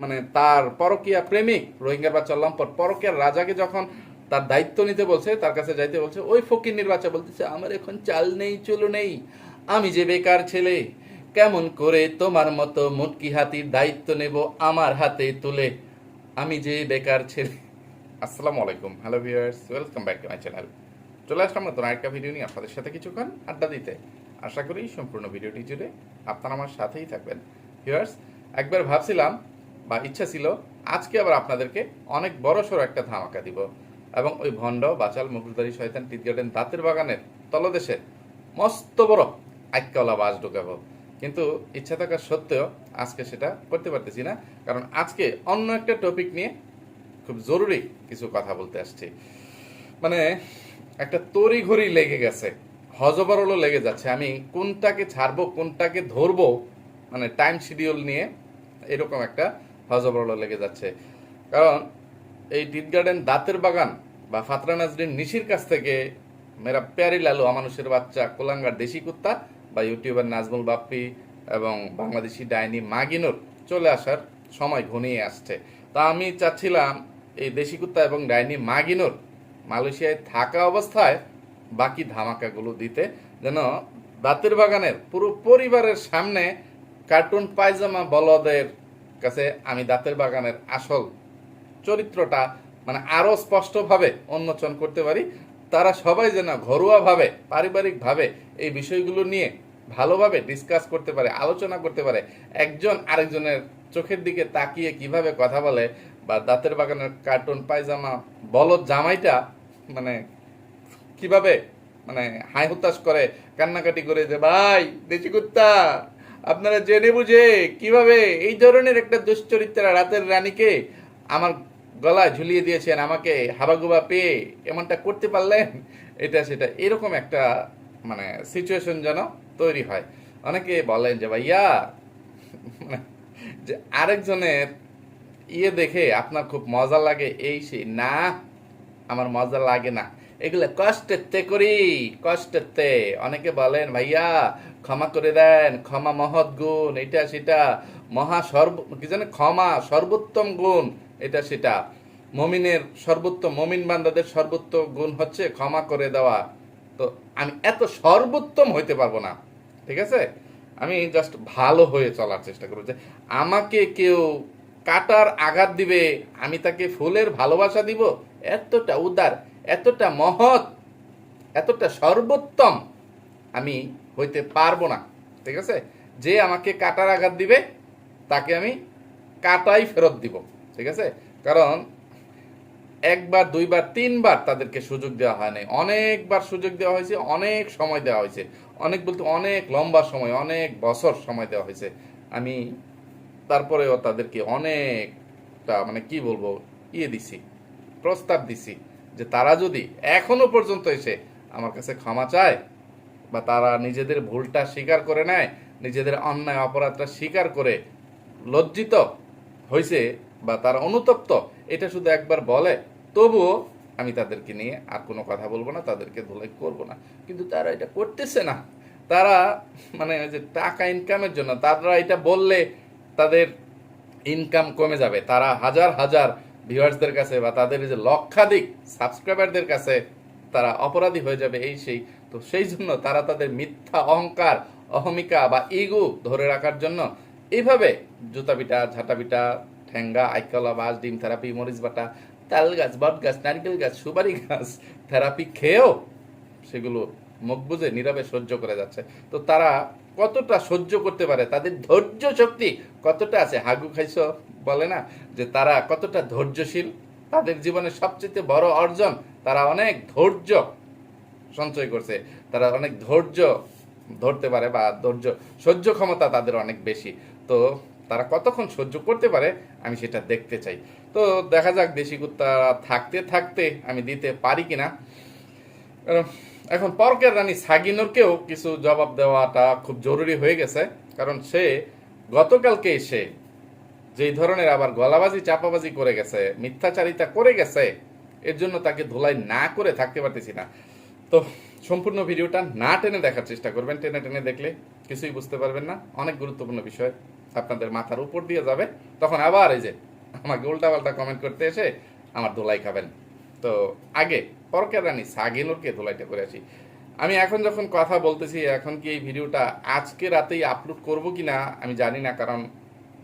মানে তার পরকিয়া প্রেমিক রোহিঙ্গার বাচ্চা লম্পট পরকিয়ার রাজাকে যখন তার দায়িত্ব নিতে বলছে, তার কাছে যাইতে বলছে, ওই ফকির বাচ্চা বলতেছে, আমার এখন চাল নেই, চুলো নেই, আমি যে বেকার ছেলে, কেমন করে তোমার মতো মুটকি হাতির দায়িত্ব নেব আমার হাতে তুলে? আমি যে বেকার ছেলে। আসসালামু আলাইকুম, hello viewers, welcome back to my channel. চলে আসলাম নতুন আরেকটা ভিডিও নিয়ে আপনাদের সাথে কিছুক্ষণ আড্ডা দিতে। আশা করি সম্পূর্ণ ভিডিওটি জুড়ে আপনারা আমার সাথেই থাকবেন। ভিউয়ার্স, একবার ভাবছিলাম বা ইচ্ছা ছিল, আজকে আবার আপনাদেরকে অনেক বড় সড়ো একটা ধামাকা দিব। এবং ওই ভণ্ড, বাচাল মুখুরদারি শয়তান টিট গার্ডেন দাঁতের বাগানের তলদেশে মস্ত বড় আইকাওয়ালা বাস ঢুকাবো। কিন্তু ইচ্ছা থাকা সত্ত্বেও আজকে সেটা করতে পারতেছি না, কারণ আজকে অন্য একটা টপিক নিয়ে খুব জরুরি কিছু কথা বলতে আসছি। মানে একটা তড়ি ঘড়ি লেগে গেছে, হজবরলও লেগে যাচ্ছে। আমি কোনটাকে ছাড়বো, কোনটাকে ধরবো মানে টাইম শিডিউল নিয়ে এরকম একটা হজবরল লেগে যাচ্ছে। কারণ এই টিট গার্ডেন দাঁতের বাগান বা ফাতরা নাজরিন নিশির কাছ থেকে মেরা প্যারি লালু আমানুষের বাচ্চা কোলাঙ্গার দেশি কুত্তা বা ইউটিউবার নাজমুল বাপ্পি এবং বাংলাদেশি ডাইনি মাগিনুর চলে আসার সময় ঘনিয়ে আসছে। তা আমি চাচ্ছিলাম এই দেশি কুত্তা এবং ডাইনি মাগিনুর মালয়েশিয়ায় থাকা অবস্থায় বাকি ধামাকাগুলো দিতে, যেন দাঁতের বাগানের পুরো পরিবারের সামনে কার্টুন পায়জামা বলদের কাছে আমি দাঁতের বাগানের আসল চরিত্রটা মানে আরও স্পষ্টভাবে উন্মোচন করতে পারি। তারা সবাই যেন ঘরোয়াভাবে, পারিবারিকভাবে এই বিষয়গুলো নিয়ে ভালোভাবে ডিসকাস করতে পারে, আলোচনা করতে পারে। একজন আরেকজনের চোখের দিকে তাকিয়ে কীভাবে কথা বলে বা দাঁতের বাগানের কার্টুন, পায়জামা, বলদ জামাইটা মানে কীভাবে মানে হাই হুতাশ করে, কান্নাকাটি করে যে, ভাই, দেশি কুত্তা! আপনারা জেনে বুঝে কীভাবে এই ধরনের একটা দুশ্চরিত্রা রাতের রানীকে আমার গলায় ঝুলিয়ে দিয়েছেন, আমাকে হাবাগুবা পেয়ে এমনটা করতে পারলেন? এটা সেটা এরকম একটা মানে সিচুয়েশন যেন তৈরি হয়। অনেকে বলেন যে, ভাইয়া মানে যে আরেকজনের ইয়ে দেখে আপনার খুব মজা লাগে, এই সেই, না, আমার মজা লাগে না। এগুলো কষ্টের তে করি কষ্টের তে অনেকে বলেন, ভাইয়া, ক্ষমা করে দেন, ক্ষমা মহৎ গুণ, এটা সেটা, মহা সর্ব কি জানে, ক্ষমা, সর্বোত্তম গুণ, এটা সেটা। মমিনের সর্বোত্তম, মমিন বান্দাদের সর্বোত্তম গুণ হচ্ছে ক্ষমা করে দেওয়া। তো আমি এত সর্বোত্তম হইতে পারব না, ঠিক আছে? আমি জাস্ট ভালো হয়ে চলার চেষ্টা করব যে আমাকে কেউ কাটার আঘাত দিবে, আমি তাকে ফুলের ভালোবাসা দিব? এতটা উদার। এতটা মহৎ, এতটা সর্বোত্তম আমি হইতে পারব না, ঠিক আছে? যে আমাকে কাটার আঘাত দিবে, তাকে আমি কাটাই ফেরত দিব, ঠিক আছে? কারণ একবার, দুইবার, তিনবার তাদেরকে সুযোগ দেওয়া হয় নাই। অনেকবার সুযোগ দেওয়া হয়েছে, অনেক সময় দেওয়া হয়েছে। অনেক বলতে অনেক লম্বা সময়, অনেক বছর সময় দেওয়া হয়েছে। আমি তারপরেও তাদেরকে অনেকটা মানে কি বলব ইয়ে দিছি, প্রস্তাব দিছি। যে তারা যদি এখনও পর্যন্ত এসে আমার কাছে ক্ষমা চায় বা তারা নিজেদের ভুলটা স্বীকার করে নেয়, নিজেদের অন্যায় অপরাধটা স্বীকার করে লজ্জিত হয়েছে বা তারা অনুতপ্ত, এটা শুধু একবার বলে, তবুও আমি তাদেরকে নিয়ে আর কোনো কথা বলব না, তাদেরকে ধুলাই করব না। কিন্তু তারা এটা করতেছে না। তারা মানে যে টাকা ইনকামের জন্য, তারা এটা বললে তাদের ইনকাম কমে যাবে। তারা হাজার হাজার ভিউয়ার্সদের কাছে বা তাদের যে লক্ষাধিক সাবস্ক্রাইবারদের কাছে তারা অপরাধী হয়ে যাবে এই সেই, তো সেই জন্য তারা তাদের মিথ্যা অহংকার, অহমিকা বা ইগু ধরে রাখার জন্য এইভাবে জুতা পিটা ঝাঁটা পিটা ঠেঙ্গা, আইকলা বাস ডিম থেরাপি, মরিচ বাটা, তাল গাছ, বট গাছ, নারকেল গাছ, সুপারি গাছ, থেরাপি খেয়েও সেগুলো মুখ বুঝে নীরবে সহ্য করে যাচ্ছে। তো তারা কতটা সহ্য করতে পারে, তাদের ধৈর্য শক্তি কতটা আছে? হাগু খাইছো? বলে না যে তারা কতটা ধৈর্যশীল? তাদের জীবনের সবচেয়ে বড় অর্জন, তারা অনেক ধৈর্য সঞ্চয় করছে। তারা অনেক ধৈর্য ধরতে পারে বা ধৈর্য সহ্য ক্ষমতা তাদের অনেক বেশি। তো তারা কতক্ষণ সহ্য করতে পারে আমি সেটা দেখতে চাই। তো দেখা যাক দেশি কুত্তা থাকতে থাকতে আমি দিতে পারি কিনা। এখন পরকের রানী সাগিনোরকেও কিছু জবাব দেওয়াটা খুব জরুরি হয়ে গেছে, কারণ সে গতকালকে এসে যেই ধরনের আবার গলাবাজি, চাপাবাজি করে গেছে, মিথ্যাচারিতা করে গেছে, এর জন্য তাকে ধুলাই না করে থাকতে পারতেছি না। তো সম্পূর্ণ ভিডিওটা না টেনে দেখার চেষ্টা করবেন। টেনে টেনে দেখলে কিছুই বুঝতে পারবেন না। অনেক গুরুত্বপূর্ণ বিষয় আপনাদের মাথার উপর দিয়ে যাবে। তখন আবার এই যে আমাকে উল্টাপাল্টা কমেন্ট করতে এসে আমার দোলাই খাবেন। তো আগে পরকে রানী সাগিনুরকে দোলাইটা করে আসি। আমি এখন যখন কথা বলতেছি, এখন কি এই ভিডিওটা আজকে রাতেই আপলোড করব কি না আমি জানি না, কারণ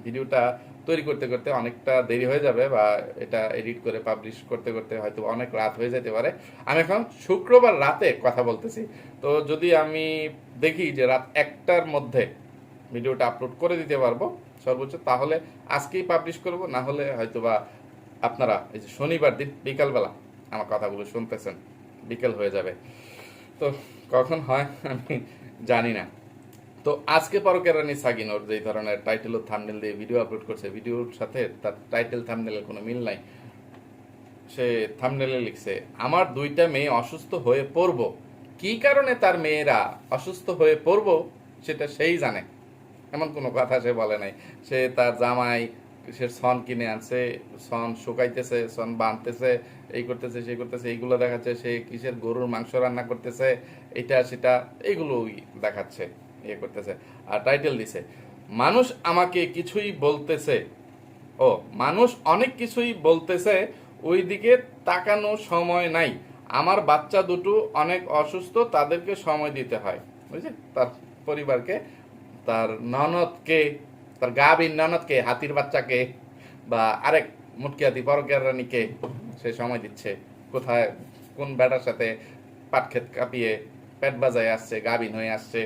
ভিডিওটা তৈরি করতে করতে অনেকটা দেরি হয়ে যাবে বা এটা এডিট করে পাবলিশ করতে করতে হয়তো অনেক রাত হয়ে যেতে পারে। আমি এখন শুক্রবার রাতে কথা বলতেছি। তো যদি আমি দেখি যে রাত একটার মধ্যে ভিডিওটা আপলোড করে দিতে পারব সর্বোচ্চ, তাহলে আজকেই পাবলিশ করব, না হলে হয়তো বা আপনারা এই যে শনিবার দিন বিকালবেলা আমার কথাগুলো শুনতেছেন, বিকেল হয়ে যাবে। তো কখন হয় আমি জানি না। তো আজকে পরকের রানী সাগিনোর যে ধরনের টাইটেল ও থামনেল দিয়ে ভিডিও আপলোড করছে ভিডিওর সাথে তার টাইটেল থামনেলের কোনো মিল নাই। সে থামনেলে লিখছে, আমার দুইটা মেয়ে অসুস্থ হয়ে পড়ব। কি কারণে তার মেয়েরা অসুস্থ হয়ে পড়ব সেটা সেই জানে। এমন কোনো কথা সে বলে নাই। সে তার জামাই, সে সন কিনে আনছে, সন শুকাইতেছে, সন বাঁধতেছে, এই করতেছে, সেই করতেছে, এইগুলো দেখাচ্ছে, সে কিসের গরুর মাংস রান্না করতেছে, এটা, সেটা এইগুলোই দেখাচ্ছে। ইয়ে করতেছে। আর টাইটেল দিছে, মানুষ আমাকে কিছুই বলতেছে। ও, মানুষ অনেক কিছুই বলতেছে, ওইদিকে তাকানো সময় নাই। আমার বাচ্চা দুটো অনেক অসুস্থ, তাদেরকে সময় দিতে হয়। বুঝলি? তার পরিবারকে, তার ননদকে, তার গাভীর ননদকে, হাতির বাচ্চাকে, বা আরেক মুটকিয়াতি পরকের রানীকে সে সময় দিচ্ছে। কোথায়, কোন ব্যাটার সাথে পাটক্ষেত কাঁপিয়ে পেট বাজায় আসছে গাভিন হয়ে আসছে।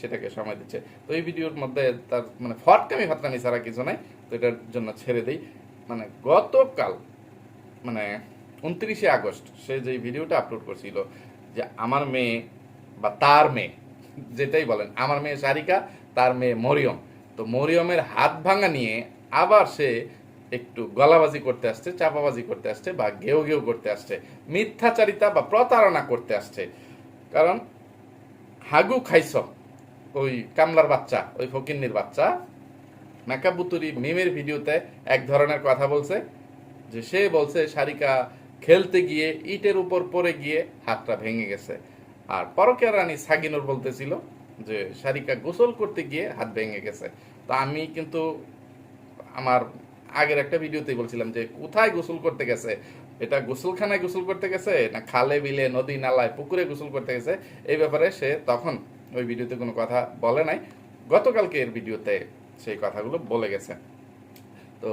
সেটাকে সময় দিচ্ছে। তো এই ভিডিওর মধ্যে তার মানে ফটকামি ফাটকামি ছাড়া কিছু নাই। তো এটার জন্য ছেড়ে দিই। মানে গতকাল মানে উনত্রিশে আগস্ট সে যে ভিডিওটা আপলোড করছিল যে আমার মেয়ে বা তার মেয়ে, যেটাই বলেন, আমার মেয়ে সারিকা, তার মেয়ে মরিয়ম। তো মরিয়মের হাত ভাঙা নিয়ে আবার সে একটু গলাবাজি করতে আসছে, চাপাবাজি করতে আসছে বা গেও গেও করতে আসছে, মিথ্যাচারিতা বা প্রতারণা করতে আসছে। কারণ, হাগু খাইছ ওই কামলার বাচ্চা, ওই ফকিন্নির বাচ্চা মেকাবুতুরি মিমের ভিডিওতে এক ধরনের কথা বলছে, যে সে বলছে, সারিকা খেলতে গিয়ে ইটের উপর পড়ে গিয়ে হাতটা ভেঙে গেছে। আর পরকের রানী সাগিনুর বলতেছিল যে, সারিকা গোসল করতে গিয়ে হাত ভেঙে গেছে। তা আমি কিন্তু আমার আগের একটা ভিডিওতেই বলছিলাম যে, কোথায় গোসল করতে গেছে? এটা গোসলখানায় গোসল করতে গেছে না খালে বিলে, নদী নালায়, পুকুরে গোসল করতে গেছে? এই ব্যাপারে সে তখন ওই ভিডিওতে কোনো কথা বলে নাই। গতকালকে এর ভিডিওতে সেই কথাগুলো বলে গেছে। তো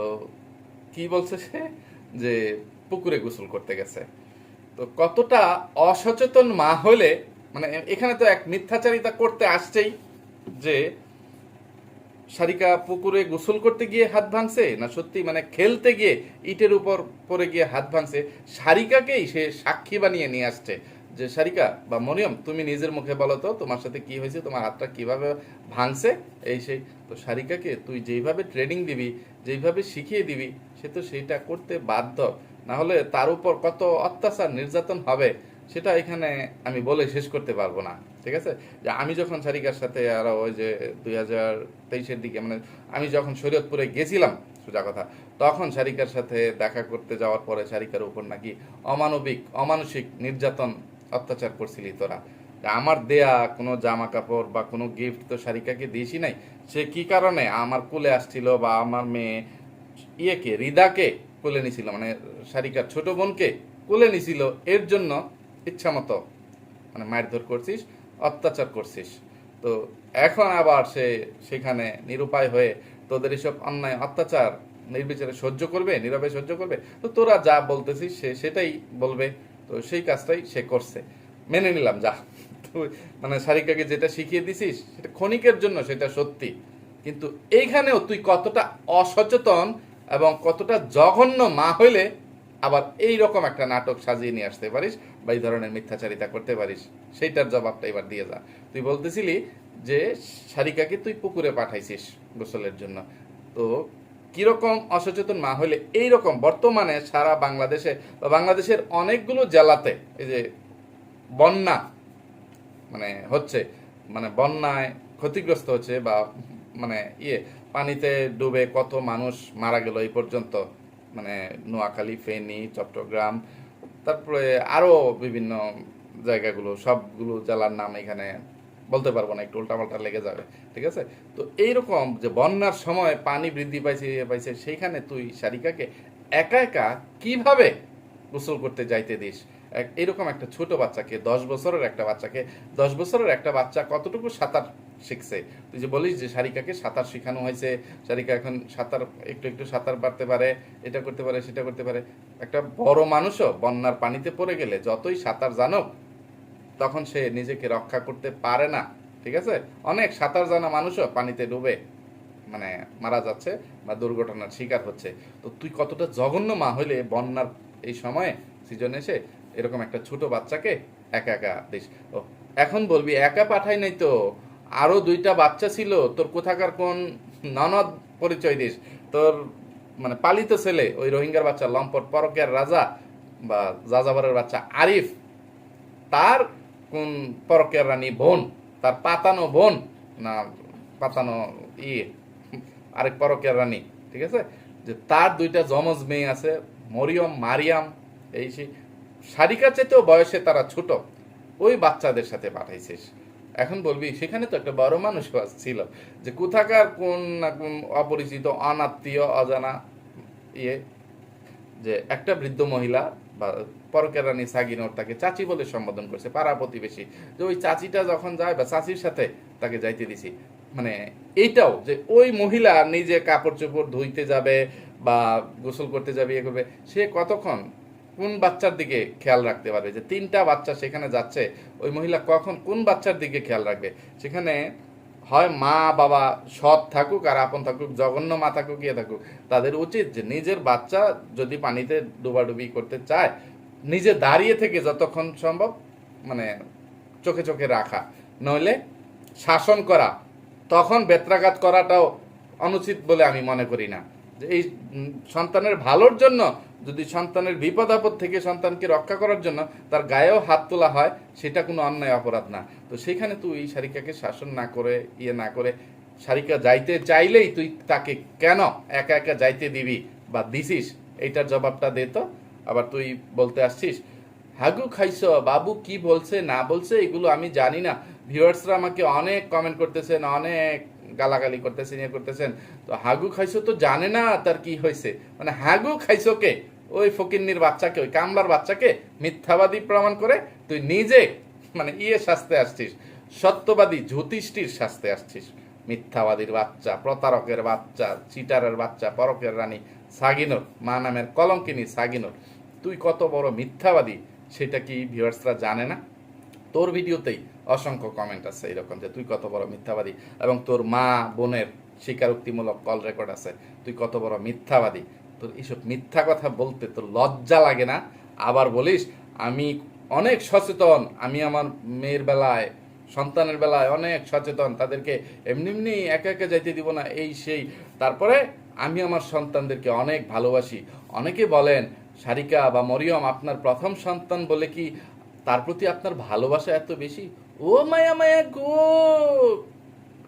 কি বলছে সে? যে পুকুরে গোসল করতে গেছে। তো কতটা অসচেতন মা হলে মানে এখানে তো এক মিথ্যাচারিতা করতে আসছেই যে সারিকা পুকুরে গোসল করতে গিয়ে হাত ভাঙছে না সত্যি মানে খেলতে গিয়ে ইটের উপর পরে গিয়ে হাত ভাঙছে? সারিকাকেই সে সাক্ষী বানিয়ে নিয়ে আসছে। যে সারিকা বা মরিয়ম, তুমি নিজের মুখে বলো তো তোমার সাথে কি হয়েছে, তোমার হাতটা কীভাবে ভাঙছে, এই সেই। তো সারিকাকে তুই যেইভাবে ট্রেনিং দিবি, যেইভাবে শিখিয়ে দিবি, সে তো সেইটা করতে বাধ্য। না হলে তার উপর কত অত্যাচার নির্যাতন হবে, সেটা এখানে আমি বলে শেষ করতে পারব না, ঠিক আছে? যে আমি যখন সারিকার সাথে আরও ওই যে দুই হাজার তেইশের দিকে মানে আমি যখন শরীয়তপুরে গেছিলাম, সোজা কথা, তখন সারিকার সাথে দেখা করতে যাওয়ার পরে সারিকার উপর নাকি অমানবিক, অমানসিক নির্যাতন অত্যাচার করছিলি তোরা। আমার দেয়া কোনো জামা কাপড় বা কোনো গিফট তো সারিকাকে দিয়েছি নাই? সে কি কারণে? আমার কোলে আসছিল বা আমার মেয়ে ইয়েকে রিদাকে কোলে নিছিল? মানে সারিকার ছোট বোনকে কোলে নিছিল? এর জন্য ইচ্ছা মতো মানে মারধর করছিস, অত্যাচার করছিস। তো এখন আবার সে সেখানে নিরুপায় হয়ে তোদের এসব অন্যায়, অত্যাচার, নির্বিচারে সহ্য করবে নীরবে সহ্য করবে? তো তোরা যা বলতেছিস সে সেটাই বলবে। তো সেই কাজটাই সে করছে। মেনে নিলাম, যা। তুই মানে সারিকাকে যেটা শিখিয়ে দিছিস, সেটা ক্ষণিকের জন্য সেটা সত্যি। কিন্তু এইখানেও তুই কতটা অসচেতন এবং কতটা জঘন্য মা হইলে আবার এই রকম একটা নাটক সাজিয়ে নিয়ে আসতে পারিস বা এই ধরনের মিথ্যাচারিতা করতে পারিস, সেইটার জবাবটা এবার দিয়ে যা। তুই বলতেছিলি যে সারিকাকে তুই পুকুরে পাঠাইছিস গোসলের জন্য। তো কীরকম অসচেতন মা হলে এই রকম বর্তমানে সারা বাংলাদেশে বা বাংলাদেশের অনেকগুলো জেলাতে এই যে বন্যা মানে হচ্ছে মানে বন্যায় ক্ষতিগ্রস্ত হচ্ছে বা মানে ইয়ে পানিতে ডুবে কত মানুষ মারা গেল এই পর্যন্ত। মানে নোয়াখালী, ফেনী, চট্টগ্রাম, তারপরে আরও বিভিন্ন জায়গাগুলো, সবগুলো জেলার নাম এখানে বলতে পারব না, একটু উল্টাপাল্টা লেগে যাবে, ঠিক আছে? তো এইরকম যে বন্যার সময় পানি বৃদ্ধি পাইছে ইয়ে পাইছে, সেইখানে তুই সারিকাকে একা একা কীভাবে গোসল করতে যাইতে দিস? এরকম একটা ছোট বাচ্চাকে, দশ বছরের একটা বাচ্চাকে, দশ বছরের একটা বাচ্চা কতটুকু সাঁতার শিখছে? তুই যে বলিস যে সারিকাকে সাঁতার শেখানো হয়েছে, সারিকা এখন সাঁতার, একটু একটু সাঁতার পারতে পারে, এটা করতে পারে, সেটা করতে পারে। একটা বড় মানুষও বন্যার পানিতে পড়ে গেলে যতই সাঁতার জানুক তখন সে নিজেকে রক্ষা করতে পারে না, ঠিক আছে? অনেক সাঁতার জানা মানুষও পানিতে ডুবে মানে মারা যাচ্ছে বা দুর্ঘটনার শিকার হচ্ছে। তো তুই কতটা জঘন্য মা হইলে বন্যার এই সময়ে সিজন এসে এরকম একটা ছোট বাচ্চাকে একা একা দিস। ও, এখন বলবি একা পাঠাই নাই তো, আরও দুইটা বাচ্চা ছিল, তোর কোথাকার কোন ননদ পরিচয় দিস? তোর মানে পালিত ছেলে, ওই রোহিঙ্গার বাচ্চা, লম্পট পরকের রাজা বা যাযাবরের বাচ্চা আরিফ, তার কোন পরকের রানী বোন, তার পাতানো বোন, না, পাতানো ইয়ে আরেক পরকের রানী, ঠিক আছে? যে তার দুইটা জমজ মেয়ে আছে, মরিয়ম, মারিয়াম, এই সেই সারিকা চাইতেও বয়সে তারা ছোট, ওই বাচ্চাদের সাথে পাঠাইছিস। এখন বলবি, সেখানে তো একটা বড় মানুষ ছিল, যে কোথাকার কোন না কোন অপরিচিত, অনাত্মীয়, অজানা ইয়ে যে একটা বৃদ্ধ মহিলা বা পরকের রানী সাগিনোর তাকে চাচি বলে সম্বোধন করছে, পাড়া প্রতিবেশী। যে ওই চাচিটা যখন যায় বা চাচির সাথে তাকে যাইতে দিছি। মানে এইটাও যে ওই মহিলা নিজে কাপড় চোপড় ধুইতে যাবে বা গোসল করতে যাবে ইয়ে করবে, সে কতক্ষণ কোন বাচ্চার দিকে খেয়াল রাখতে পারবে? যে তিনটা বাচ্চা সেখানে যাচ্ছে, ওই মহিলা কখন কোন বাচ্চার দিকে খেয়াল রাখবে? সেখানে হয় মা, বাবা সৎ থাকুক আর আপন থাকুক, জঘন্য মা থাকুক ইয়ে থাকুক, তাদের উচিত যে নিজের বাচ্চা যদি পানিতে ডুবাডুবি করতে চায়, নিজে দাঁড়িয়ে থেকে যতক্ষণ সম্ভব মানে চোখে চোখে রাখা। নইলে শাসন করা, তখন বেত্রাঘাত করাটাও অনুচিত বলে আমি মনে করি না। এই সন্তানের ভালোর জন্য, যদি সন্তানের বিপদ আপদ থেকে সন্তানকে রক্ষা করার জন্য তার গায়েও হাত তোলা হয়, সেটা কোনো অন্যায় অপরাধ না। তো সেখানে তুই এই শারিকাকে শাসন না করে ইয়ে না করে শারিকা যাইতে চাইলেই তুই তাকে কেন একা একা যাইতে দিবি বা দিছিস? এইটার জবাবটা দে তো। আবার তুই বলতে আসছিস, হাগু খাইছ, বাবু কি বলছে, না বলছে, এগুলো আমি জানি না। ভিউয়ার্সরা আমাকে অনেক কমেন্ট করতেছেন, অনেক গালাগালি করতেছেন ইয়ে করতেছেন। তো হাগু খাইছো তো জানে না তার কি হয়েছে। মানে হাগু খাইছো কে? ওই ফকিন্নির বাচ্চাকে, ওই কামলার বাচ্চাকে মিথ্যাবাদী প্রমাণ করে তুই নিজে মানে ইয়ে শাস্তে আসছিস, সত্যবাদী জ্যোতিষটির শাস্তে আসছিস। মিথ্যাবাদীর বাচ্চা, প্রতারকের বাচ্চা, চিটারের বাচ্চা, পরকের রানী সাগিনোর, মা নামের কলঙ্কিনী সাগিনোর। তুই কত বড় মিথ্যাবাদী, সেটা কি ভিউয়ার্সরা জানে না? তোর ভিডিওতেই অসংখ্য কমেন্ট আছে এরকম যে, তুই কত বড় মিথ্যাবাদী? এবং তোর মা বোনের স্বীকারোক্তিমূলক কল রেকর্ড আছে, তুই কত বড় মিথ্যাবাদী? তোর এইসব মিথ্যা কথা বলতে তোর লজ্জা লাগে না। আবার বলিস, আমি অনেক সচেতন, আমি আমার মেয়ের বেলায়, সন্তানের বেলায় অনেক সচেতন, তাদেরকে এমনি এমনি একা একা যাইতে দিব না, এই সেই। তারপরে আমি আমার সন্তানদেরকে অনেক ভালোবাসি। অনেকে বলেন, সারিকা বা মরিয়ম, আপনার প্রথম সন্তান বলে কি তার প্রতি আপনার ভালোবাসা এত বেশি? ও মায়া মায়া গো!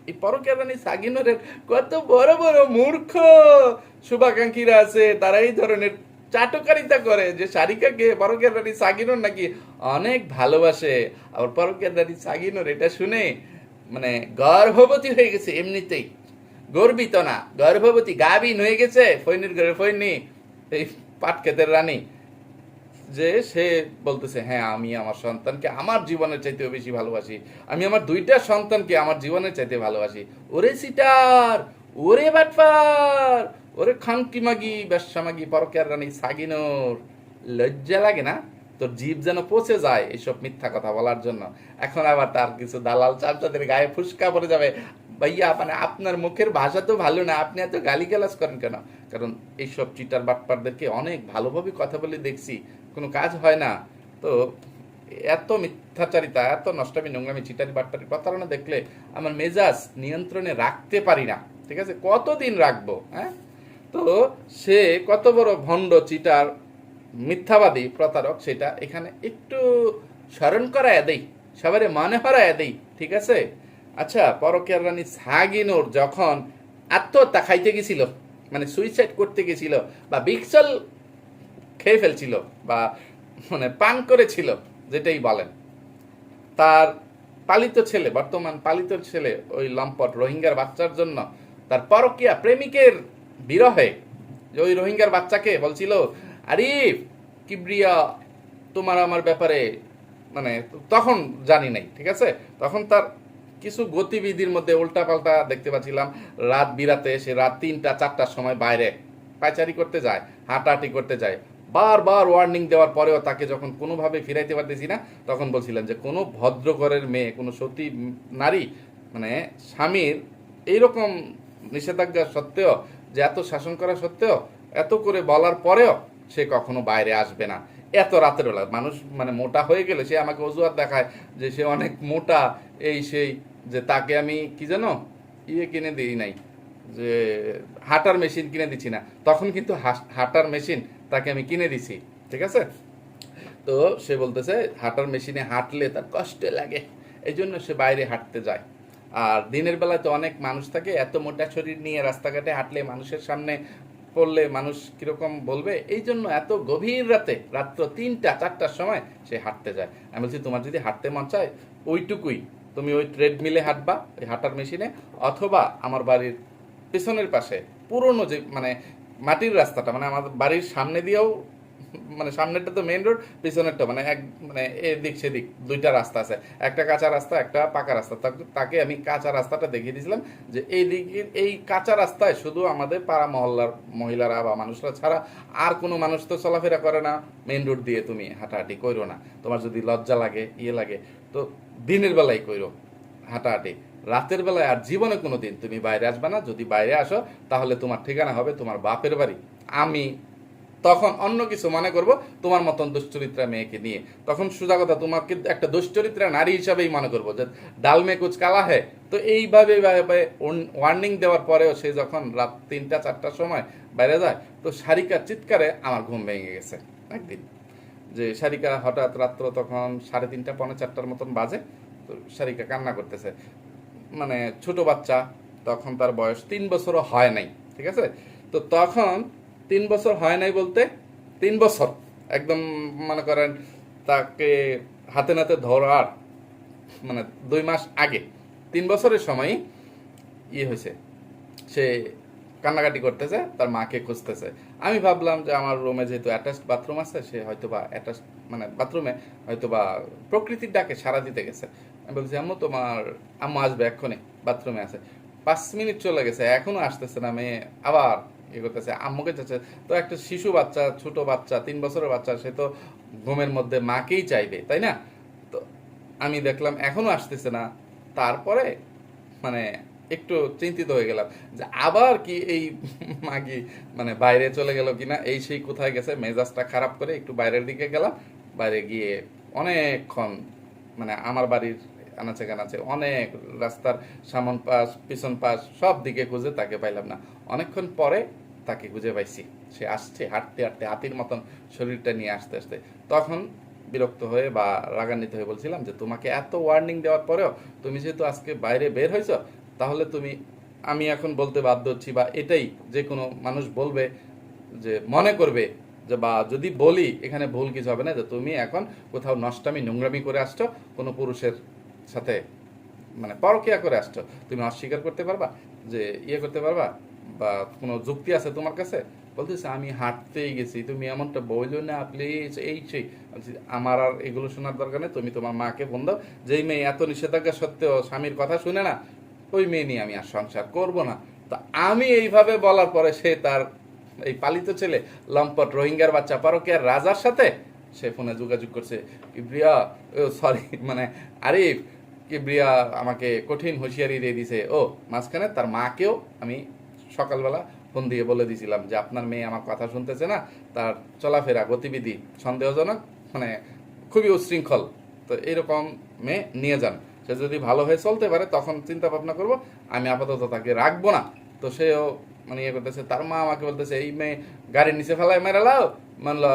এই পরকের রানী সাগিনরের কত বড় বড় মূর্খ! শুভাকাঙ্ক্ষীরা আছে, তারা এই ধরনের চাটকারিতা করে যে সারিকাকে পরকের রানী সাগিনর নাকি অনেক ভালোবাসে। আবার পরকের রানী সাগিনর এটা শুনে মানে গর্ভবতী হয়ে গেছে এমনিতেই। গর্বিত না, গর্ভবতী গাবিন হয়ে গেছে ফৈনির ঘরে ফৈনি এই পাটক্ষেতের রানী। যে সে বলতেছে হ্যাঁ আমি আমার সন্তানকে আমার জীবনের চাইতেও বেশি ভালোবাসি। আমি আমার দুইটা সন্তানকে আমার জীবনের চাইতে ভালোবাসি। ওরে সিটার, ওরে বাটপার ওরে খানকি মাগি, ব্যবসা মাগি পরকের রানী সাগিনোর। লজ্জা লাগে না? তোর জীব যেন পচে যায় এইসব মিথ্যা কথা বলার জন্য। এখন আবার তার কিছু দালাল চামচাদের গায়ে ফুসকা পড়ে যাবে। ভাইয়া মানে আপনার মুখের ভাষা তো ভালো না, আপনি এত গালিগালাজ করেন কেন? কারণ এইসব চিটার বাটপারদেরকে অনেক ভালোভাবে কথা বলে দেখছি। কোনো কাজ হয় না। তো এত মিথ্যাচারিতা, এত নষ্টামি, নোংরামি চিটারি বাট্টারি প্রতারণা দেখলে আমার মেজাজ নিয়ন্ত্রণে রাখতে পারি না। ঠিক আছে? কতদিন রাখব হ্যাঁ? তো সে কত বড় ভণ্ড, চিটার, মিথ্যাবাদী, প্রতারক, সেটা এখানে একটু স্মরণ করায় দেই। সবারে মনে হরায় দেই, ঠিক আছে? আচ্ছা পরকের রানী সাগিনোর যখন আত্মহত্যা খাইতে গেছিল মানে সুইসাইড করতে গেছিল, বা বিক্সল খেয়ে ফেলছিল বা মানে পান করেছিল, যেটাই বলেন। তার পালিত ছেলে, বর্তমান পালিত ছেলে, ওই লম্পট রোহিঙ্গার বাচ্চার জন্য তার পরকিয়া প্রেমিকের বিরহে যে ওই রোহিঙ্গার বাচ্চাকে বলছিল আরিফ কিবরিয়া, তোমার আমার ব্যাপারে মানে তখন জানি নাই, ঠিক আছে? তখন তার কিছু গতিবিধির মধ্যে উল্টাপাল্টা দেখতে পাচ্ছিলাম, রাত বিরাতে সে রাত তিনটা, চারটার সময় বাইরে পায়চারি করতে যায়, হাঁটাহাঁটি করতে যায়। বারবার ওয়ার্নিং দেওয়ার পরেও তাকে যখন কোনোভাবে ফিরাইতে পারতেছি না, তখন বলছিলেন যে কোনো ভদ্রঘরের মেয়ে, কোনো সতী নারী মানে স্বামীর এইরকম নিষেধাজ্ঞা সত্ত্বেও, যে এত শাসন করা সত্ত্বেও, এত করে বলার পরেও সে কখনো বাইরে আসবে না। এত রাতের বেলা, মানুষ মানে মোটা হয়ে গেলে সে আমাকে অজুহাত দেখায় যে সে অনেক মোটা, এই সেই, যে তাকে আমি কি জানো ইয়ে কিনে দিই নাই, যে হাঁটার মেশিন কিনে দিচ্ছি না। তখন কিন্তু হাঁটার মেশিন তাকে আমি কিনে দিছি, ঠিক আছে? তো সে বলতেছে, হাঁটার মেশিনে হাঁটলে তার কষ্ট লাগে এই জন্য সে বাইরে হাঁটতে যায়। আর দিনের বেলায় তো অনেক মানুষ থাকে, এত মোটা শরীর নিয়ে রাস্তাঘাটে হাঁটলে মানুষের সামনে পড়লে মানুষ কীরকম বলবে? এই জন্য এত গভীর রাতে, রাত্র তিনটা, চারটার সময় সে হাঁটতে যায়। আমি বলছি, তোমার যদি হাঁটতে মন চায়, ওইটুকুই। তুমি ওই ট্রেডমিলে হাঁটবা, ওই হাঁটার মেশিনে, অথবা আমার বাড়ির পেছনের পাশে, পুরনো যে মানে মাটির রাস্তাটা মানে আমাদের বাড়ির সামনে দিয়েও মানে সামনেরটা তো মেইন রোড পিছনেরটা মানে এক মানে এদিক সেদিক দুইটা রাস্তা আছে। একটা কাঁচা রাস্তা, একটা পাকা রাস্তা। তাকে- আমি কাঁচা রাস্তাটা দেখিয়ে দিয়েছিলাম যে এই দিকে এই কাঁচা রাস্তায় শুধু আমাদের পাড়া মহল্লার মহিলারা বা মানুষরা ছাড়া আর কোনো মানুষ তো চলাফেরা করে না। মেইন রোড দিয়ে তুমি হাঁটাহাঁটি করো না। তোমার যদি লজ্জা লাগে ইয়ে লাগে, তো দিনের বেলায় করো হাঁটাহাঁটি। রাতের বেলায় আর জীবনে কোনো দিন তুমি বাইরে আসবে না। যদি বাইরে আসো, তাহলে তোমার ঠিকানা হবে তোমার বাপের বাড়ি। আমি তখন অন্য কিছু মনে করব তোমার মতন দুশ্চরিত্রা মেয়েকে নিয়ে। তখন সোজা কথা তোমাকে একটা দুশ্চরিত্রা নারী হিসাবেই মনে করব যে ডাল মে কুচ কালা হে তো এইভাবে ওয়ার্নিং দেওয়ার পরেও সে যখন রাত তিনটা, চারটার সময় বাইরে যায়, তো সারিকার চিৎকারে আমার ঘুম ভেঙে গেছে একদিন। যে সারিকা হঠাৎ রাত্র তখন সাড়ে তিনটা, পৌনে চারটার মতন বাজে, তো সারিকা কান্না করতেছে। মানে ছোট বাচ্চা, তখন তার বয়স তিন বছরও হয় নাই, ঠিক আছে? তো তখন তিন বছর হয় নাই বলতে তিন বছর, একদম মনে করেন তাকে হাতে নাতে ধরার মানে দুই মাস আগে, তিন বছরের সময় ইয়ে হয়েছে, সে কান্নাকাটি করতেছে, তার মাকে খুঁজতেছে। আমি ভাবলাম যে আমার রুমে যেহেতু অ্যাটাচড বাথরুম আছে, সে হয়তো বা অ্যাটাচ মানে বাথরুমে হয়তো বা প্রকৃতির ডাকে সারা দিতে গেছে। বলছি, আম্মু, তোমার আম্মু আসবে এক্ষুনি, বাথরুমে আছে। পাঁচ মিনিট চলে গেছে, এখনও আসতেছে না, মেয়ে আবার ইয়ে করতেছে, আম্মুকে চাচ্ছে তো একটা শিশু বাচ্চা, ছোট বাচ্চা, তিন বছরের বাচ্চা, সে তো ঘুমের মধ্যে মাকেই চাইবে, তাই না? তো আমি দেখলাম, এখনও আসতেছে না। তারপরে মানে একটু চিন্তিত হয়ে গেলাম যে আবার কি এই মাগি মানে বাইরে চলে গেল কিনা, এই সেই কোথায় গেছে, মেজাজটা খারাপ করে একটু বাইরের দিকে গেলাম, বাইরে গিয়ে অনেকক্ষণ মানে আমার বাড়ির আনাচে কানাচে অনেক রাস্তার সামন পাশ, পিছন পাশ, সব দিকে খুঁজে তাকে পাইলাম না। অনেকক্ষণ পরে তাকে খুঁজে পাইছি। সে আসছে, হাঁটতে হাঁটতে হাতির মতন শরীরটা নিয়ে আসতে আসতে। তখন বিরক্ত হয়ে বা রাগান্বিত হয়ে বলছিলাম যে, তোমাকে এত ওয়ার্নিং দেওয়ার পরেও তুমি যেহেতু আজকে বাইরে বের হয়েছ তাহলে তুমি, আমি এখন বলতে বাধ্য হচ্ছি বা এটাই যে কোনো মানুষ বলবে যে, মনে করবে যে, বা যদি বলি এখানে ভুল কিছু হবে না, যে তুমি এখন কোথাও নষ্টামি, নোংরামি করে আসছো, কোনো পুরুষের সাথে মানে পরকিয়া করে আসছো। তুমি অস্বীকার করতে পারবা? যে ইয়ে করতে পারবা? বা কোনো যুক্তি আছে তোমার কাছে? বলতেছে, আমি হাঁটতেই গেছি। তুমি এমনটা বইলো না প্লিজ এই সেই। আমার আর এগুলো শোনার দরকার নেই। তুমি তোমার মাকে ফোন দাও। যেই মেয়ে এত নিষেধাজ্ঞা সত্ত্বেও স্বামীর কথা শুনে না, ওই মেয়ে নিয়ে আমি আর সংসার করব না। তো আমি এইভাবে বলার পরে সে তার এই পালিত ছেলে, লম্পট রোহিঙ্গার বাচ্চা, পরকিয়ার রাজার সাথে সে ফোনে যোগাযোগ করছে কিব্রিয়া সরি মানে আরিফ কিব্রিয়া আমাকে কঠিন হুঁশিয়ারি দিয়ে দিছে, ও, মাঝখানে তার মাকেও আমি সকালবেলা ফোন দিয়ে বলে দিয়েছিলাম যে আপনার মেয়ে আমার কথা শুনতেছে না, তার চলাফেরা গতিবিধি সন্দেহজনক মানে খুবই উচ্ছৃঙ্খল। তো এইরকম মেয়ে নিয়ে যান। সে যদি ভালো হয়ে চলতে পারে, তখন চিন্তা ভাবনা করব, আমি আপাতত তাকে রাখব না। তো সেও মানে ইয়ে করতেছে, তার মা আমাকে বলতেছে, এই মেয়ে গাড়ির নিচে ফেলায় মেরে লাও। মানল,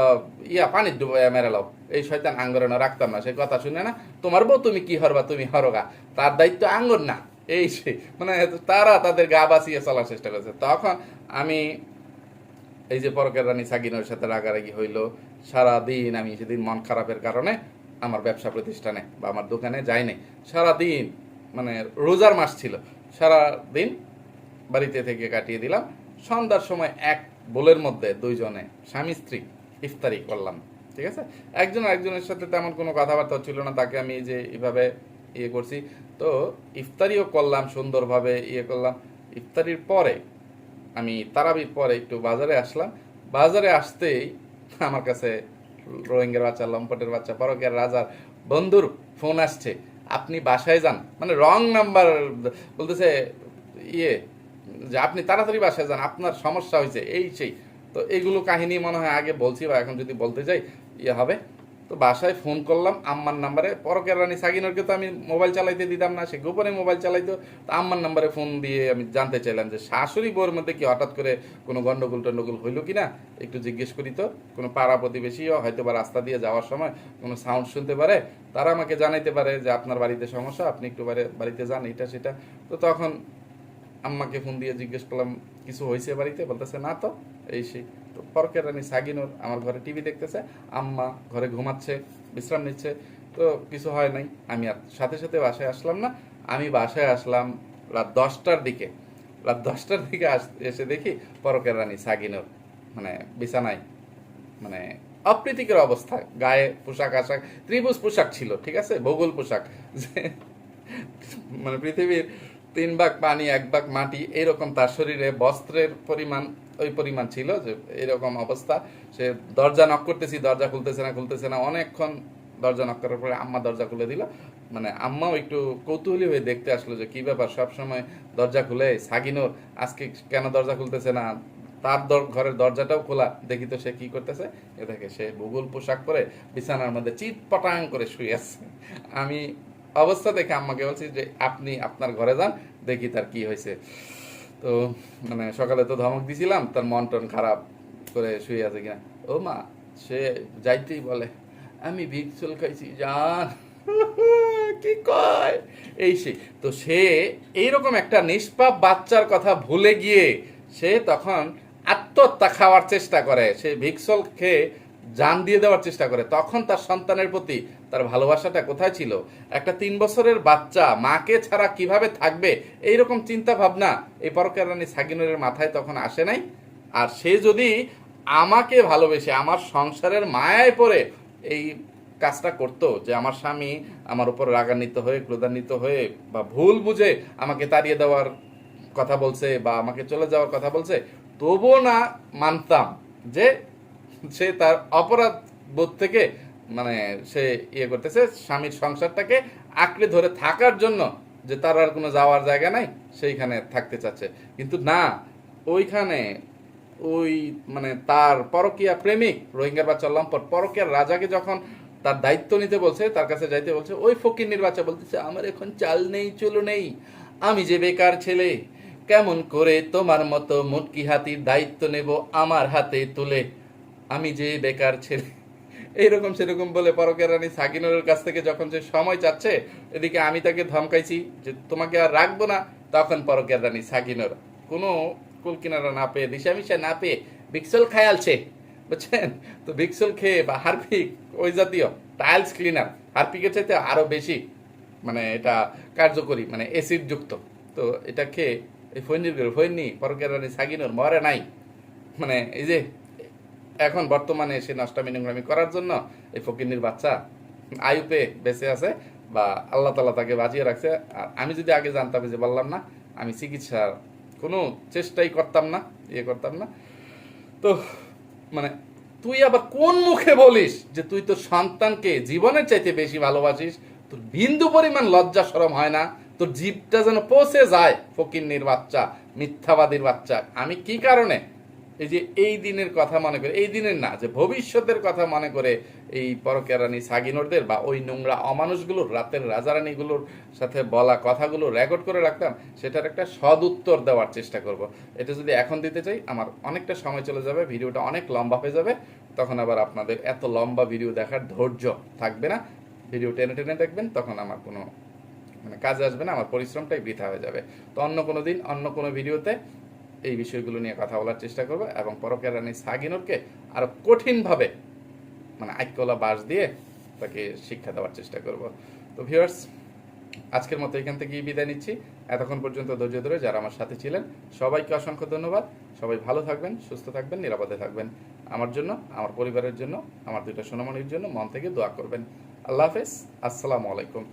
ইয়া, পানির ডুবাইয়া মেরে লাও। এই শয়তান আঙ্গরে না, রাখতাম না। সেই কথা শুনে না, তোমার বউ তুমি কি হরবা? তুমি হরগা। তার দায়িত্ব আঙ্গর না। এই সে মানে তারা তাদের গা বাঁচিয়ে চলার চেষ্টা করেছে। তখন আমি এই যে পরকের রানী সাকিনের সাথে রাগারাগি হইল, সারাদিন আমি সেদিন মন খারাপের কারণে আমার ব্যবসা প্রতিষ্ঠানে বা আমার দোকানে যায়নি সারাদিন মানে রোজার মাস ছিল সারা দিন বাড়িতে থেকে কাটিয়ে দিলাম। সন্ধ্যার সময় এক বোলের মধ্যে দুইজনে স্বামী স্ত্রী ইফতারি করলাম। ঠিক আছে? একজন আরেকজনের সাথে তেমন কোনো কথাবার্তা ছিল না, তাকে আমি যে এভাবে ইয়ে করছি। তো ইফতারিও করলাম, সুন্দরভাবে ইয়ে করলাম। ইফতারির পরে আমি তারাবির পরে একটু বাজারে আসলাম। বাজারে আসতেই আমার কাছে রোহিঙ্গার বাচ্চা, লম্পটের বাচ্চা, পরকের রাজার বন্ধুর ফোন আসছে। আপনি বাসায় যান। মানে রং নাম্বার বলতেছে ইয়ে যে আপনি তাড়াতাড়ি বাসায় যান, আপনার সমস্যা হয়েছে, এই সেই। তো এইগুলো কাহিনী মনে হয় আগে বলছি বা এখন যদি বলতে যাই ইয়ে হবে। তো বাসায় ফোন করলাম, আম্মার নাম্বারে। পরকের রানী সাকিনরকে তো আমি মোবাইল চালাইতে দিতাম না, সে গোপনে মোবাইল চালাইতো। তো আম্মার নাম্বারে ফোন দিয়ে আমি জানতে চাইলাম যে শাশুড়ি বউর মধ্যে কি হঠাৎ করে কোনো গণ্ডগোল টন্ডগোল হইল কি না একটু জিজ্ঞেস করি তো। কোনো পাড়া প্রতিবেশীও হয়তো বা রাস্তা দিয়ে যাওয়ার সময় কোনো সাউন্ড শুনতে পারে? তারা আমাকে জানাইতে পারে যে আপনার বাড়িতে সমস্যা, আপনি একটু বাড়ি- বাড়িতে যান এটা সেটা। তো তখন আম্মাকে ফোন দিয়ে জিজ্ঞেস করলাম, কিছু হয়েছে বাড়িতে? বলতেছে, না তো, এই সেই। পরকের রানী সাগিনুর আমার ঘরে টিভি দেখতেছে, আম্মা ঘরে ঘুমাচ্ছে, বিশ্রাম নিচ্ছে, তো কিছু হয় নাই। আমি আর সাথে সাথে বাসায় আসলাম না, আমি বাসায় আসলাম রাত দশটার দিকে। রাত দশটার দিকে এসে দেখি পরকের রানী সাগিনুর মানে বিছানায় মানে অপ্রীতিকর অবস্থা। গায়ে পোশাক আশাক, ত্রিভুজ পোশাক ছিল, ঠিক আছে? ভূগোল পোশাক। যে মানে পৃথিবীর তিন ভাগ পানি, এক ভাগ মাটি, এরকম তার শরীরে বস্ত্রের পরিমাণ ওই পরিমাণ ছিল যে এরকম অবস্থা। সে দরজা নক করতেছি, দরজা খুলতেছে না খুলতেছে না। অনেকক্ষণ দরজা নক করার পরে আম্মা দরজা খুলে দিল। মানে আম্মাও একটু কৌতূহলী হয়ে দেখতে আসলো যে কি ব্যাপার সব সময় দরজা খুলে সাগিনোর আজকে কেন দরজা খুলতেছে না? তার ঘরের দরজাটাও খোলা, দেখি তো সে কি করতেছে। এ দেখে সে ভূগোল পোশাক পরে বিছানার মধ্যে চিৎ পটাং করে শুয়ে আছে। আমি অবস্থা দেখে আম্মাকে বলছি যে, আপনি আপনার ঘরে যান, দেখি তার কি হয়েছে। তো মানে সকালে তো ধমক দিছিলাম, তার মন টন খারাপ করে শুয়ে আছে কিনা। ও মা, সে যাইতেই বলে, আমি ভিক্সল খাইছি, জান। কি কয়? এই সে, তো সে এইরকম একটা নিষ্পাপ বাচ্চার কথা ভুলে গিয়ে সে তখন আত্মহত্যা খাওয়ার চেষ্টা করে। সে ভিক্সল খেয়ে জান দিয়ে দেওয়ার চেষ্টা করে। তখন তার সন্তানের প্রতি তার ভালোবাসাটা কোথায় ছিল? একটা তিন বছরের বাচ্চা, মাকে ছাড়া কীভাবে থাকবে? এইরকম চিন্তা ভাবনা এই পরকের রানী সাগিনুরের মাথায় তখন আসে নাই। আর সে যদি আমাকে ভালোবেসে, আমার সংসারের মায়ায় পড়ে এই কাজটা করতো যে আমার স্বামী আমার উপর রাগান্বিত হয়ে, ক্রোধান্বিত হয়ে বা ভুল বুঝে আমাকে তাড়িয়ে দেওয়ার কথা বলছে বা আমাকে চলে যাওয়ার কথা বলছে, তবুও না মানতাম যে সে তার অপরাধ বোধ থেকে মানে সে ইয়ে করতেছে, স্বামীর সংসারটাকে আঁকড়ে ধরে থাকার জন্য যে তার আর কোনো যাওয়ার জায়গা নাই, সেইখানে থাকতে চাচ্ছে। কিন্তু না, ওইখানে ওই মানে তার পরকীয়া প্রেমিক রোহিঙ্গার বাচ্চা লম্পট, পরকীয়ার রাজাকে যখন তার দায়িত্ব নিতে বলছে, তার কাছে যাইতে বলছে, ওই ফকির বাচ্চা বলতেছে, আমার এখন চাল নেই, চুলো নেই, আমি যে বেকার ছেলে, কেমন করে তোমার মতো মুটকি হাতির দায়িত্ব নেব আমার হাতে তুলে, আমি যে বেকার ছেলে। এইরকম সেরকম বলে পরকের রানী সাকিনুরের কাছ থেকে যখন সে সময় চাচ্ছে, এদিকে আমি তাকে ধমকাইছি যে তোমাকে আর রাখব না। তখন পরকের রানী সাকিনুর কোনো কুল কিনারা না পেয়ে দিশা মিশা না পেয়ে বিক্সল খায়ালছে বুঝছেন? তো বিক্সল খেয়ে বা হারপিক ওই জাতীয় টাইলস ক্লিনার, হারপিকের চাইতে আরও বেশি মানে এটা কার্যকরী মানে এসিড যুক্ত তো এটা খেয়ে এই ফৈনির ফৈনি পরকের রানী সাকিনুর মরে নাই। মানে এই যে এখন বর্তমানে সে নষ্টামি নোংরামি করার জন্য এই ফকিন্নির বাচ্চা আয়ুপে বেঁচে আছে বা আল্লাহ তালা তাকে বাঁচিয়ে রাখছে। আর আমি যদি আগে জানতাম যে বললাম না, আমি চিকিৎসার কোনো চেষ্টাই করতাম না ইয়ে করতাম না। তো মানে তুই আবার কোন মুখে বলিস যে তুই তোর সন্তানকে জীবনের চাইতে বেশি ভালোবাসিস? তোর বিন্দু পরিমাণ লজ্জা সরম হয় না। তোর জীবটা যেন পৌঁছে যায় ফকিন্নির বাচ্চা, মিথ্যাবাদীর বাচ্চা। আমি কি কারণে এই যে এই দিনের কথা মনে করে, এই দিনের না, যে ভবিষ্যতের কথা মনে করে এই পরকেরানি সাগিনোরদের বা ওই নোংরা অমানুষগুলোর, রাতের রাজারানীগুলোর সাথে বলা কথাগুলো রেকর্ড করে রাখতাম, সেটার একটা সদ উত্তর দেওয়ার চেষ্টা করব। এটা যদি এখন দিতে চাই, আমার অনেকটা সময় চলে যাবে, ভিডিওটা অনেক লম্বা হয়ে যাবে, তখন আবার আপনাদের এত লম্বা ভিডিও দেখার ধৈর্য থাকবে না। ভিডিও টেনে টেনে দেখবেন, তখন আমার কোনো মানে কাজে আসবে না, আমার পরিশ্রমটাই বৃথা হয়ে যাবে। তো অন্য কোনো দিন, অন্য কোনো ভিডিওতে এই বিষয়গুলো নিয়ে কথা বলার চেষ্টা করব এবং পরকের রানী সাগিনুরকে আরও কঠিনভাবে মানে আইকলা বাস দিয়ে তাকে শিক্ষা দেওয়ার চেষ্টা করব। তো ভিউয়ার্স আজকের মতো এখান থেকে বিদায় নিচ্ছি। এতক্ষণ পর্যন্ত ধৈর্য ধরে যারা আমার সাথে ছিলেন, সবাইকে অসংখ্য ধন্যবাদ। সবাই ভালো থাকবেন, সুস্থ থাকবেন, নিরাপদে থাকবেন। আমার জন্য, আমার পরিবারের জন্য, আমার দুইটা সোনামণির জন্য মন থেকে দোয়া করবেন। আল্লাহ হাফেজ, আসসালামু আলাইকুম।